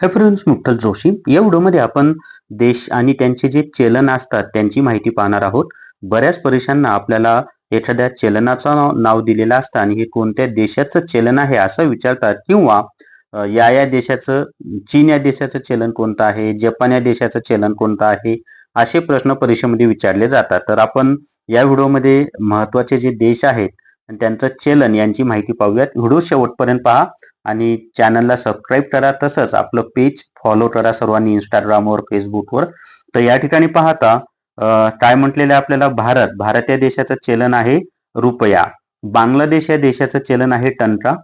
हे फ्रेंड्स मुक्तल जोशी या व्हिडिओमध्ये आपण देश आणि त्यांचे जे चलन असतात त्यांची माहिती पाहणार आहोत. बऱ्याच परीक्षांना आपल्याला एखाद्या चलनाचं नाव- नाव दिलेलं असतं आणि हे कोणत्या देशाचं चलन आहे असं विचारतात किंवा या या देशाचं चीन या देशाचं चलन कोणतं आहे जपान या देशाचं चलन कोणतं आहे असे प्रश्न परीक्षेमध्ये विचारले जातात. तर आपण या व्हिडिओमध्ये महत्त्वाचे जे देश आहेत आणि त्यांचं चलन यांची माहिती पाहूयात. व्हिडिओ शेवटपर्यंत पहा. आणि चॅनलला सबस्क्राईब करा. तसंच आपलं पेज फॉलो करा सर्वांनी इंस्टाग्रामवर फेसबुकवर तर या ठिकाणी पाहता काय म्हटलेलं आहे आपल्याला? भारत. भारत या देशाचं चलन आहे रुपया. बांगलादेश या देशाचं चलन आहे टंट्रा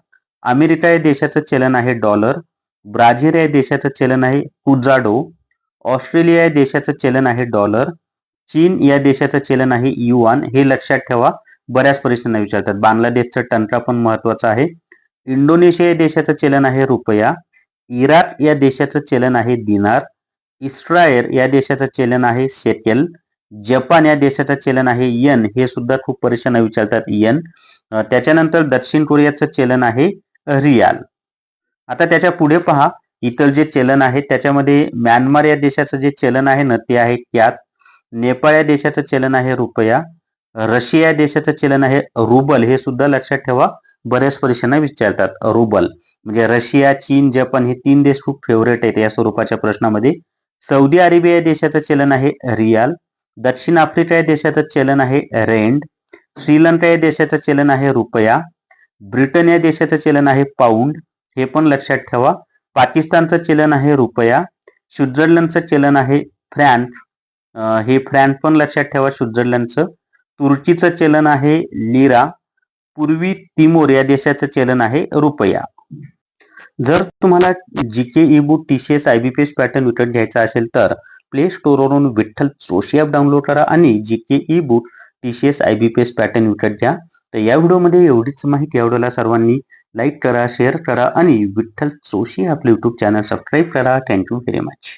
अमेरिका या देशाचं चलन आहे डॉलर. ब्राझील या देशाचं चलन आहे कुजाडो. ऑस्ट्रेलिया या देशाचं चलन आहे डॉलर. चीन या देशाचं चलन आहे युआन. हे लक्षात ठेवा. बऱ्याच परीक्षांना विचारतात. बांगलादेशचं टंका पण महत्वाचं आहे. इंडोनेशिया या देशाचं चलन आहे रुपया इराक या देशाचं चलन आहे दिनार इस्रायल या देशाचं चलन आहे सेकेल जपान या देशाचं चलन आहे यन हे सुद्धा खूप परीक्षांना विचारतात यन. त्याच्यानंतर दक्षिण कोरियाचं चलन आहे रियाल. आता त्याच्या पुढे पहा इतर जे चलन आहे त्याच्यामध्ये म्यानमार या देशाचं जे चलन आहे ना ते आहे क्यात नेपाळ या देशाचं चलन आहे रुपया रशिया या देशाचं चलन आहे रुबल हे सुद्धा लक्षात ठेवा. बऱ्याच परीक्षांना विचारतात. रुबल. म्हणजे रशिया चीन जपान हे तीन देश खूप फेवरेट आहेत या स्वरूपाच्या प्रश्नामध्ये. सौदी अरेबिया या देशाचं चलन आहे रियाल. दक्षिण आफ्रिका या देशाचं चलन आहे रेंड. श्रीलंका या देशाचं चलन आहे रुपया. ब्रिटन या देशाचं चलन आहे पाऊंड. हे पण लक्षात ठेवा. पाकिस्तानचं चलन आहे रुपया. स्वित्झर्लंडचं चलन आहे फ्रँक. हे फ्रँक पण लक्षात ठेवा स्वित्झर्लंडचं. तुर्कीचं चलन आहे लिरा. पूर्वी तिमोर या देशाचं चलन आहे रुपया. जर तुम्हाला G K ebook T C S I B P S pattern विकत घ्यायचा असेल तर प्ले स्टोरवरून विठ्ठल जोशी ॲप डाउनलोड करा आणि G K ebook T C S I B P S pattern विकत घ्या. तर या व्हिडिओमध्ये एवढीच माहिती आवडेला सर्वांनी लाईक करा शेअर करा आणि विठ्ठल जोशी आपलं युट्यूब चॅनल सबस्क्राईब करा. Thank you very much